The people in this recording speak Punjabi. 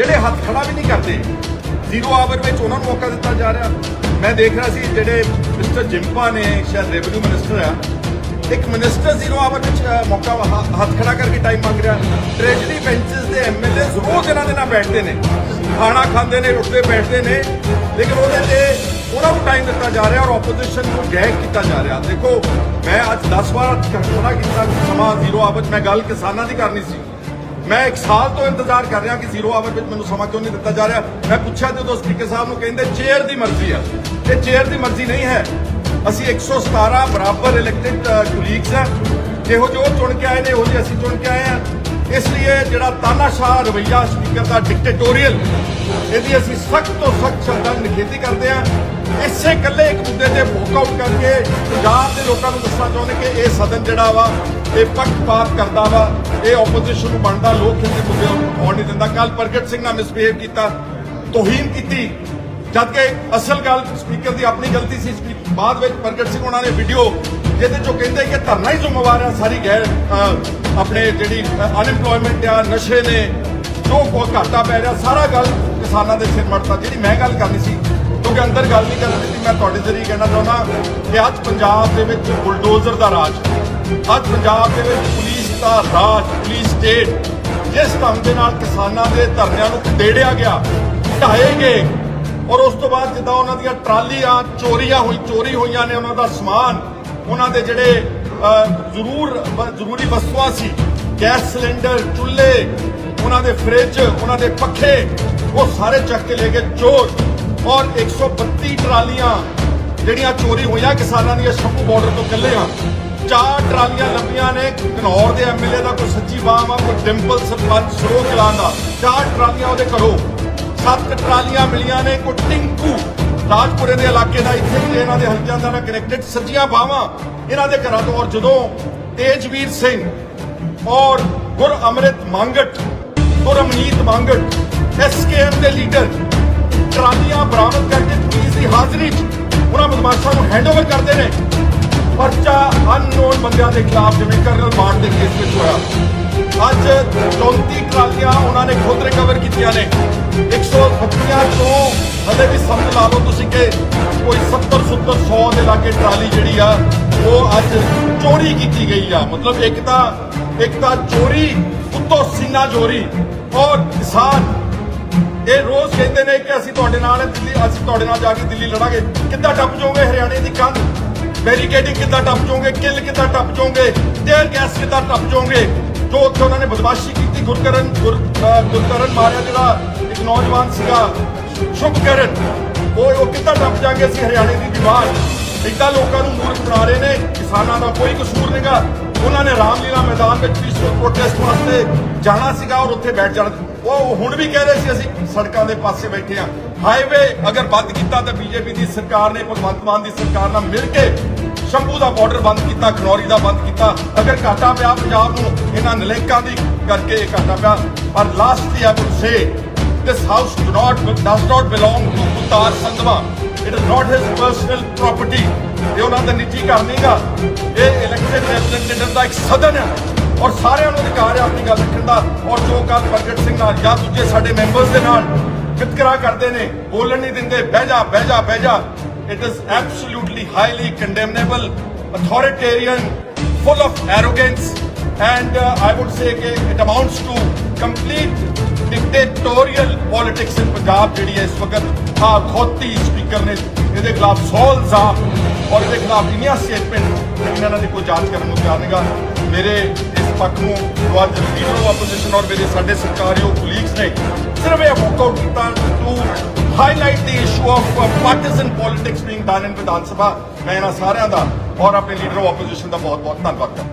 ਜਿਹੜੇ ਹੱਥ ਖੜਾ ਵੀ ਨਹੀਂ ਕਰਦੇ, ਜ਼ੀਰੋ ਆਵਰ ਵਿੱਚ ਉਹਨਾਂ ਨੂੰ ਮੌਕਾ ਦਿੱਤਾ ਜਾ ਰਿਹਾ। ਮੈਂ ਦੇਖ ਰਿਹਾ ਸੀ ਜਿਹੜੇ ਮਿਸਟਰ ਜਿੰਪਾ ਨੇ, ਸ਼ਾਇਦ ਰੈਵਨਿਊ ਮਿਨਿਸਟਰ ਆ, ਇੱਕ ਮਿਨਿਸਟਰ ਜ਼ੀਰੋ ਆਵਰ ਵਿੱਚ ਮੌਕਾ ਹੱਥ ਖੜਾ ਕਰਕੇ ਟਾਈਮ ਮੰਗ ਰਿਹਾ। ਟ੍ਰੈਜਰੀ ਬੈਂਚਸ ਦੇ ਐਮਐਲਏ ਰੋਜ਼ ਇਹਨਾਂ ਦੇ ਨਾਲ ਬੈਠਦੇ ਨੇ। ਖਾਣਾ ਖਾਂਦੇ ਨੇ ਉੱਠਦੇ ਬੈਠਦੇ ਨੇ, ਲੇਕਿਨ ਉਹਦੇ ਤੇ ਉਹਨਾਂ ਨੂੰ ਟਾਈਮ ਦਿੱਤਾ ਜਾ ਰਿਹਾ ਔਰ ਆਪੋਜੀਸ਼ਨ ਨੂੰ ਗੈਂਗ ਕੀਤਾ ਜਾ ਰਿਹਾ। ਦੇਖੋ, ਮੈਂ ਅੱਜ 10 ਵਾਰ ਖੜਾ ਕੀਤਾ ਸਮਾਂ ਜ਼ੀਰੋ ਆਵਰ 'ਚ ਮੈਂ ਗੱਲ ਕਿਸਾਨਾਂ ਦੀ ਕਰਨੀ ਸੀ। ਮੈਂ ਇੱਕ ਸਾਲ ਤੋਂ ਇੰਤਜ਼ਾਰ ਕਰ ਰਿਹਾ ਕਿ ਜ਼ੀਰੋ ਆਵਰ ਵਿੱਚ ਮੈਨੂੰ ਸਮਾਂ ਕਿਉਂ ਨਹੀਂ ਦਿੱਤਾ ਜਾ ਰਿਹਾ? ਮੈਂ ਪੁੱਛਿਆ ਜਦੋਂ ਸਪੀਕਰ ਸਾਹਿਬ ਨੂੰ ਕਹਿੰਦੇ ਚੇਅਰ ਦੀ ਮਰਜ਼ੀ ਆ। ਇਹ ਚੇਅਰ ਦੀ ਮਰਜ਼ੀ ਨਹੀਂ ਹੈ। ਅਸੀਂ 117 ਬਰਾਬਰ ਇਲੈਕਟਿਡ ਕੁਲੀਗਸ ਆ। ਜਿਹੋ ਜੋ ਚੁਣ ਕੇ ਆਏ ਨੇ ਉਹ ਜਿਹੇ ਅਸੀਂ ਚੁਣ ਕੇ ਆਏ ਆ। ਇਸ ਲਈ ਜਿਹੜਾ ਤਾਨਾਸ਼ਾਹ ਰਵਈਆ ਸਪੀਕਰ ਦਾ ਡਿਕਟੇਟੋਰੀਅਲ ਇਹਦੀ ਅਸੀਂ ਸਖਤ ਤੋਂ ਸਖਤ ਸ਼ਬਦਾਂ ਨਾਲ ਨਿਖੇਧੀ ਕਰਦੇ ਆ। ਇਸੇ ਇਕੱਲੇ ਇੱਕ ਮੁੱਦੇ ਤੇ ਵੋਕਆਊਟ ਕਰਕੇ ਪੰਜਾਬ ਦੇ ਲੋਕਾਂ ਨੂੰ ਦੱਸਣਾ ਚਾਹੁੰਦੇ ਕਿ ਇਹ ਸਦਨ ਜਿਹੜਾ ਵਾ, ਇਹ ਪੱਖਪਾਤ ਕਰਦਾ ਵਾ, ਇਹ ਆਪੋਜੀਸ਼ਨ ਨੂੰ ਬਣਦਾ, ਲੋਕ ਹਿੱਤ ਦੇ ਮੁੱਦੇ ਆਉਣ ਨਹੀਂ ਦਿੰਦਾ। ਕੱਲ ਪ੍ਰਗਟ ਸਿੰਘ ਨਾਲ ਮਿਸਬਿਹੇਵ ਕੀਤਾ, ਤੋਹੀਨ ਕੀਤੀ। ਜਦਕਿ ਅਸਲ ਗੱਲ ਸਪੀਕਰ ਦੀ ਆਪਣੀ ਗਲਤੀ ਸੀ ਸਪੀ- ਬਾਅਦ ਵਿੱਚ ਪ੍ਰਗਟ ਸਿੰਘ ਉਹਨਾਂ ਨੇ ਵੀਡੀਓ ਜਿਹਦੇ ਚੋਂ ਕਹਿੰਦੇ ਕਿ ਧਰਨਾ ਹੀ ਜ਼ਿੰਮੇਵਾਰ ਆ, ਸਾਰੀ ਗੈਰ ਆਪਣੇ ਜਿਹੜੀ ਅਨਐਮਪਲੋਇਮੈਂਟ ਆ, ਨਸ਼ੇ ਨੇ, ਜੋ ਕੋ ਘਾਟਾ ਪੈ ਰਿਹਾ, ਸਾਰਾ ਗੱਲ ਕਿਸਾਨਾਂ ਦੇ ਸਿਰ ਮੜਤਾ। ਜਿਹੜੀ ਮੈਂ ਗੱਲ ਕਰਨੀ ਸੀ ਕਿਉਂਕਿ ਅੰਦਰ ਗੱਲ ਨਹੀਂ ਕਰਨ ਦਿੱਤੀ, ਮੈਂ ਤੁਹਾਡੇ ਜ਼ਰੀਏ ਕਹਿਣਾ ਚਾਹੁੰਦਾ ਕਿ ਅੱਜ ਪੰਜਾਬ ਦੇ ਵਿੱਚ ਬੁਲਡੋਜ਼ਰ ਦਾ ਰਾਜ, ਅੱਜ ਪੰਜਾਬ ਦੇ ਵਿੱਚ ਪੁਲਿਸ ਦਾ ਰਾਜ, ਪੁਲਿਸ ਸਟੇਟ, ਜਿਸ ਢੰਗ ਦੇ ਨਾਲ ਕਿਸਾਨਾਂ ਦੇ ਧਰਨਿਆਂ ਨੂੰ ਖਦੇੜਿਆ ਗਿਆ ਢਾਏ ਗਏ ਔਰ ਉਸ ਤੋਂ ਬਾਅਦ ਜਿੱਦਾਂ ਉਹਨਾਂ ਦੀਆਂ ਟਰਾਲੀਆਂ, ਚੋਰੀਆਂ ਹੋਈ, ਚੋਰੀ ਹੋਈਆਂ ਨੇ ਉਹਨਾਂ ਦਾ ਸਮਾਨ, ਉਹਨਾਂ ਦੇ ਜਿਹੜੇ ਜ਼ਰੂਰ ਜ਼ਰੂਰੀ ਵਸਤੂਆਂ ਸੀ, ਗੈਸ ਸਿਲੰਡਰ, ਚੁੱਲ੍ਹੇ ਉਹਨਾਂ ਦੇ ਫ੍ਰਿਜ ਉਹਨਾਂ ਦੇ ਪੱਖੇ, ਉਹ ਸਾਰੇ ਚੱਕ ਕੇ ਲੈ ਗਏ ਚੋਰ। ਔਰ 132 ਟਰਾਲੀਆਂ ਜਿਹੜੀਆਂ ਚੋਰੀ ਹੋਈਆਂ ਕਿਸਾਨਾਂ ਦੀਆਂ ਸ਼ੰਭੂ ਬਾਰਡਰ ਤੋਂ ਕੱਲੇ ਆ। ਚਾਰ ਟਰਾਲੀਆਂ ਲੱਭੀਆਂ ਨੇ, ਘਨੌਰ ਦੇ ਐਮਐਲਏ ਦਾ ਕੋਈ ਸੱਚੀ ਬਾਮ ਆ ਕੋਈ ਡਿੰਪਲ ਸਰਪੰਚ ਸਰੋ ਕਲਾਂ ਦਾ। ਚਾਰ ਟਰਾਲੀਆਂ ਉਹਦੇ ਘਰੋਂ। ਸੱਤ ਟਰਾਲੀਆਂ ਮਿਲੀਆਂ ਨੇ, ਕੋਈ ਟਿੰਕੂ। ਰਾਜਪੁਰੇ ਦੇ ਇਲਾਕੇ ਦਾ ਇੱਥੇ ਵੀ ਇਹਨਾਂ ਦੇ ਹਲਕਿਆਂ ਦਾ ਨਾਲ ਕਨੈਕਟਡ ਸੱਜੀਆਂ ਬਾਵਾਂ ਇਹਨਾਂ ਦੇ ਘਰਾਂ ਤੋਂ। ਔਰ ਜਦੋਂ ਤੇਜਵੀਰ ਸਿੰਘ ਔਰ ਗੁਰ ਅੰਮ੍ਰਿਤ ਮੰਗਟ ਗੁਰਮਨੀਤ ਮੰਗਟ ਐਸਕੇਐਮ ਦੇ ਲੀਡਰ ਟਰਾਲੀਆਂ ਬਰਾਮਦ ਕਰਕੇ ਪੁਲਿਸ ਦੀ ਹਾਜ਼ਰੀ 'ਚ ਉਹਨਾਂ ਬਦਮਾਸ਼ਾਂ ਨੂੰ ਹੈਂਡਓਵਰ ਕਰਦੇ ਨੇ। ਪਰਚਾ ਅਨਨੋਨ ਬੰਦਿਆਂ ਦੇ ਖਿਲਾਫ ਜਿਵੇਂ ਕਰਨਲ ਮਾਰਟ ਦੇ ਕੇਸ ਵਿੱਚ ਹੋਇਆ। ਅੱਜ 34 ਟਰਾਲੀਆਂ ਉਹਨਾਂ ਨੇ ਖੁਦ ਰਿਕਵਰ ਕੀਤੀਆਂ ਨੇ। 132 ਤੋਂ ਹਲੇ ਵੀ ਸਮਝ ਲਾ ਲਓ ਤੁਸੀਂ ਕਿ ਕੋਈ 70 70 100 ਦੇ ਲਾਗੇ ਟਰਾਲੀ ਜਿਹੜੀ ਆ, ਉਹ ਅੱਜ ਚੋਰੀ ਕੀਤੀ ਗਈ ਆ। ਮਤਲਬ ਇੱਕ ਤਾਂ ਇੱਕ ਤਾਂ ਚੋਰੀ, ਉੱਤੋਂ ਸੀਨਾ ਚੋਰੀ ਔਰ ਕਿਸਾਨ। ਇਹ ਰੋਜ਼ ਕਹਿੰਦੇ ਨੇ ਕਿ ਅਸੀਂ ਤੁਹਾਡੇ ਨਾਲ ਦਿੱਲੀ ਅਸੀਂ ਤੁਹਾਡੇ ਨਾਲ ਜਾ ਕੇ ਦਿੱਲੀ ਲੜਾਂਗੇ। ਕਿੱਦਾਂ ਟੱਪ ਜਾਓਗੇ ਹਰਿਆਣੇ ਦੀ ਕੰਧ? ਬੈਰੀਕੇਡਿੰਗ ਕਿੱਦਾਂ ਟੱਪ ਜਾਓਗੇ? ਕਿੱਲ ਕਿੱਦਾਂ ਟੱਪ ਜਾਓਗੇ? ਟੇਅਰ ਗੈਸ ਕਿੱਦਾਂ ਟੱਪ ਜਾਓਗੇ? ਜੋ ਉੱਥੇ ਉਹਨਾਂ ਨੇ ਬਦਮਾਸ਼ੀ ਕੀਤੀ, ਗੁਰਕਰਨ ਗੁਰ ਗੁਰਕਰਨ ਮਾਰਿਆ ਜਿਹੜਾ ਇੱਕ ਨੌਜਵਾਨ ਸੀਗਾ, ਸ਼ੁਭਕਰਨ। ਉਹ ਉਹ ਕਿੱਦਾਂ ਟੱਪ ਜਾਣਗੇ ਅਸੀਂ ਹਰਿਆਣੇ ਦੀ ਦੀਵਾਰ? ਇੱਦਾਂ ਲੋਕਾਂ ਨੂੰ ਮੂਰਖ ਬਣਾ ਰਹੇ ਨੇ, ਕਿਸਾਨਾਂ ਦਾ ਕੋਈ ਕਸੂਰ ਨਹੀਂਗਾ ਉਹਨਾਂ ਨੇ ਰਾਮਲੀਲਾ ਮੈਦਾਨ ਵਿੱਚ ਪੀਸਫੁਲ ਪ੍ਰੋਟੈਸਟ ਵਾਸਤੇ ਜਾਣਾ ਸੀਗਾ ਔਰ ਉੱਥੇ ਬੈਠ ਜਾਣਾ ਉਹ ਹੁਣ ਵੀ ਕਹਿ ਰਹੇ ਸੀ ਅਸੀਂ, ਸੜਕਾਂ ਦੇ ਪਾਸੇ ਬੈਠੇ ਆ ਹਾਈਵੇ ਅਗਰ ਬੰਦ ਕੀਤਾ ਤਾਂ ਬੀਜੇਪੀ ਦੀ ਸਰਕਾਰ ਨੇ, ਭਗਵੰਤ ਮਾਨ ਦੀ ਸਰਕਾਰ ਨਾਲ ਮਿਲ ਕੇ ਸ਼ੰਭੂ ਦਾ ਬਾਰਡਰ ਬੰਦ ਕੀਤਾ, ਖਨੌਰੀ ਦਾ ਬੰਦ ਕੀਤਾ। ਅਗਰ ਘਾਟਾ ਪਿਆ ਪੰਜਾਬ ਨੂੰ, ਇਹਨਾਂ ਨਲੇਕਾਂ ਦੀ ਕਰਕੇ ਇਹ ਘਾਟਾ ਪਿਆ। ਪਰ lastly I would say this house do not does not belong to Mutar Sangma it is not his personal property ਇਹ ਉਹਨਾਂ ਦਾ ਨਿੱਜੀ ਘਰ ਨਹੀਂਗਾ ਇਹ ਇਲੈਕਟਡ ਰੈਪਰੈਜ਼ੈਂਟੇਟਿਵ ਦਾ ਇੱਕ ਸਦਨ ਹੈ ਔਰ ਸਾਰਿਆਂ ਨੂੰ ਅਧਿਕਾਰ ਹੈ ਆਪਣੀ ਗੱਲ ਰੱਖਣ ਦਾ ਔਰ ਜੋ ਕੱਲ ਪ੍ਰਗਟ ਸਿੰਘ ਨਾਲ ਜਾਂ ਦੂਜੇ ਸਾਡੇ ਮੈਂਬਰਸ ਦੇ ਨਾਲ ਵਿਤਕਰਾ ਕਰਦੇ ਨੇ ਬੋਲਣ ਨਹੀਂ ਦਿੰਦੇ ਬਹਿ ਜਾ ਬਹਿ ਜਾ ਬਹਿ ਜਾ it is absolutely highly condemnable authoritarian full of arrogance and uh, I would say ਕਿ it amounts to complete dictatorial politics in Punjab ਜਿਹੜੀ ਹੈ ਇਸ ਵਕਤ ਆ ਖੋਤੀ ਸਪੀਕਰ ਨੇ ਇਹਦੇ ਖਿਲਾਫ 100 ਇਲਜ਼ਾਮ ਔਰ ਇਹਦੇ ਖਿਲਾਫ ਇੰਨੀਆਂ ਸਟੇਟਮੈਂਟ ਇਹਨਾਂ ਦੀ ਕੋਈ ਜਾਂਚ ਕਰਨ ਨੂੰ ਤਿਆਰ ਨਹੀਂਗਾ ਮੇਰੇ ਇਸ ਪੱਖ ਨੂੰ ਅੱਜ ਲੀਡਰ ਆਪੋਜੀਸ਼ਨ ਔਰ ਮੇਰੇ ਸਾਡੇ ਸਰਕਾਰੀਓ ਕੁਲੀਗਸ ਨੇ ਸਿਰਫ ਇਹ ਵਾਕਆਊਟ ਕੀਤਾ to highlight the issue of uh, partisan politics being done ਵਿਧਾਨ ਸਭਾ ਮੈਂ ਇਹਨਾਂ ਸਾਰਿਆਂ ਦਾ ਔਰ ਆਪਣੇ ਲੀਡਰ ਆਪੋਜੀਸ਼ਨ ਦਾ ਬਹੁਤ ਬਹੁਤ ਧੰਨਵਾਦ ਕਰਦਾ।